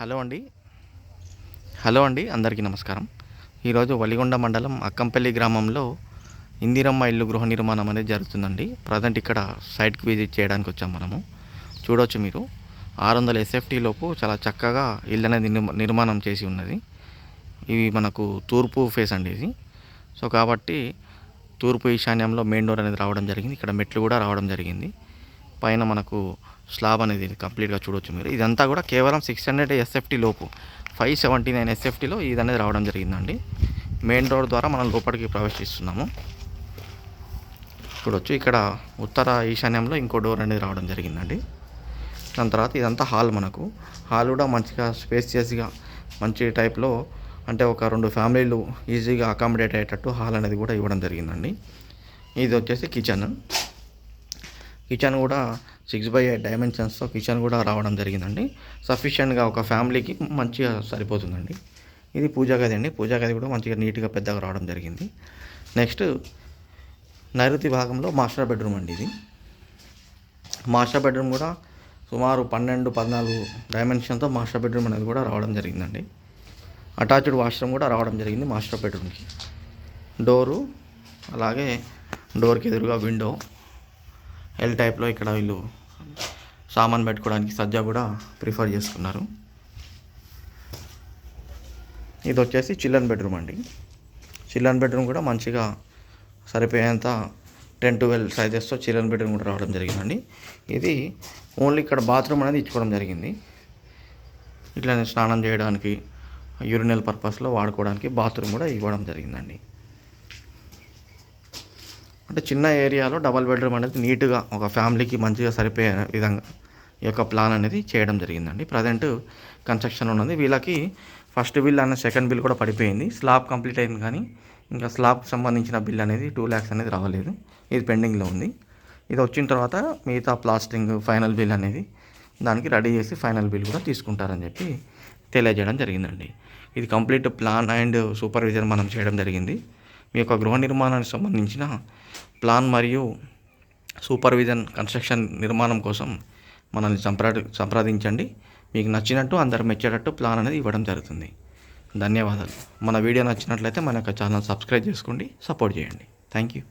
Hello అండి. Hello అండి అందరికీ నమస్కారం. ఈరోజు వలిగొండ మండలం అక్కంపల్లి గ్రామంలో ఇందిరమ్మ ఇల్లు గృహ నిర్మాణం అనేది జరుగుతుందండి. ప్రజెంట్ ఇక్కడ సైట్కి విజిట్ చేయడానికి వచ్చాం మనము. చూడవచ్చు మీరు. ఆరు వందల ఎస్ఎఫ్టీ లోపు చాలా చక్కగా ఇల్లు అనేది నిర్మాణం చేసి ఉన్నది. ఇవి మనకు తూర్పు ఫేస్ అండి ఇది. సో కాబట్టి తూర్పు ఈశాన్యంలో మెయిన్ డోర్ అనేది రావడం జరిగింది. ఇక్కడ మెట్లు కూడా రావడం జరిగింది. పైన మనకు స్లాబ్ అనేది కంప్లీట్గా చూడొచ్చు మీరు. ఇదంతా కూడా కేవలం సిక్స్ హండ్రెడ్ ఎస్ఎఫ్టీ లోపు. ఫైవ్ సెవెంటీ నైన్ ఎస్ఎఫ్టీలో ఇది అనేది రావడం జరిగిందండి. మెయిన్ రోడ్ ద్వారా మనం లోపలికి ప్రవేశిస్తున్నాము. చూడొచ్చు ఇక్కడ ఉత్తర ఈశాన్యంలో ఇంకో డోర్ అనేది రావడం జరిగిందండి. దాని తర్వాత ఇదంతా హాల్ మనకు. హాల్ కూడా మంచిగా స్పేసియస్గా మంచి టైప్లో అంటే ఒక రెండు ఫ్యామిలీలు ఈజీగా అకామిడేట్ అయ్యేటట్టు హాల్ అనేది కూడా ఇవ్వడం జరిగిందండి. ఇది వచ్చేసి కిచెన్. కిచెన్ కూడా సిక్స్ బై ఎయిట్ డైమెన్షన్స్తో కిచెన్ కూడా రావడం జరిగిందండి. సఫిషియెంట్గా ఒక ఫ్యామిలీకి మంచిగా సరిపోతుందండి. ఇది పూజా గది అండి. పూజా గది కూడా మంచిగా నీట్గా పెద్దగా రావడం జరిగింది. నెక్స్ట్ నైరుతి భాగంలో మాస్టర్ బెడ్రూమ్ అండి ఇది. మాస్టర్ బెడ్రూమ్ కూడా సుమారు పన్నెండు పద్నాలుగు డైమెన్షన్తో మాస్టర్ బెడ్రూమ్ అనేది కూడా రావడం జరిగిందండి. అటాచ్డ్ వాష్రూమ్ కూడా రావడం జరిగింది మాస్టర్ బెడ్రూమ్కి. డోరు అలాగే డోర్కి ఎదురుగా విండో ఎల్ టైప్లో ఇక్కడ వీళ్ళు సామాన్ పెట్టుకోవడానికి సజ్జ కూడా ప్రిఫర్ చేసుకున్నారు ఇది వచ్చేసి చిల్డ్రన్ బెడ్రూమ్ అండి. చిల్డ్రన్ బెడ్రూమ్ కూడా మంచిగా సరిపోయేంత టెన్ ట్వెల్వ్ సైజెస్తో చిల్డ్రన్ బెడ్రూమ్ కూడా రావడం జరిగిందండి. ఇది ఓన్లీ ఇక్కడ బాత్రూమ్ అనేది ఇచ్చుకోవడం జరిగింది. ఇట్లానే స్నానం చేయడానికి యూరినల్ పర్పస్లో వాడుకోవడానికి బాత్రూమ్ కూడా ఇవ్వడం జరిగిందండి. అంటే చిన్న ఏరియాలో డబల్ బెడ్రూమ్ అనేది నీట్గా ఒక ఫ్యామిలీకి మంచిగా సరిపోయే విధంగా ఈ యొక్క ప్లాన్ అనేది చేయడం జరిగిందండి. ప్రజెంట్ కన్స్ట్రక్షన్ ఉన్నది. వీళ్ళకి ఫస్ట్ బిల్ అన్న సెకండ్ బిల్ కూడా పడిపోయింది. స్లాబ్ కంప్లీట్ అయింది కానీ ఇంకా స్లాబ్కి సంబంధించిన బిల్ అనేది టూ ల్యాక్స్ అనేది రావలేదు. ఇది పెండింగ్లో ఉంది. ఇది వచ్చిన తర్వాత మిగతా ప్లాస్టింగ్ ఫైనల్ బిల్ అనేది దానికి రెడీ చేసి ఫైనల్ బిల్ కూడా తీసుకుంటారని చెప్పి తెలియజేయడం జరిగిందండి. ఇది కంప్లీట్ ప్లాన్ అండ్ సూపర్విజన్ మనం చేయడం జరిగింది. మీ యొక్క గృహ నిర్మాణానికి సంబంధించిన ప్లాన్ మరియు సూపర్విజన్ కన్స్ట్రక్షన్ నిర్మాణం కోసం మనల్ని సంప్రది సంప్రదించండి మీకు నచ్చినట్టు అందరు మెచ్చేటట్టు ప్లాన్ అనేది ఇవ్వడం జరుగుతుంది. ధన్యవాదాలు. మన వీడియో నచ్చినట్లయితే మన యొక్క ఛానల్ సబ్స్క్రైబ్ చేసుకోండి సపోర్ట్ చేయండి. Thank you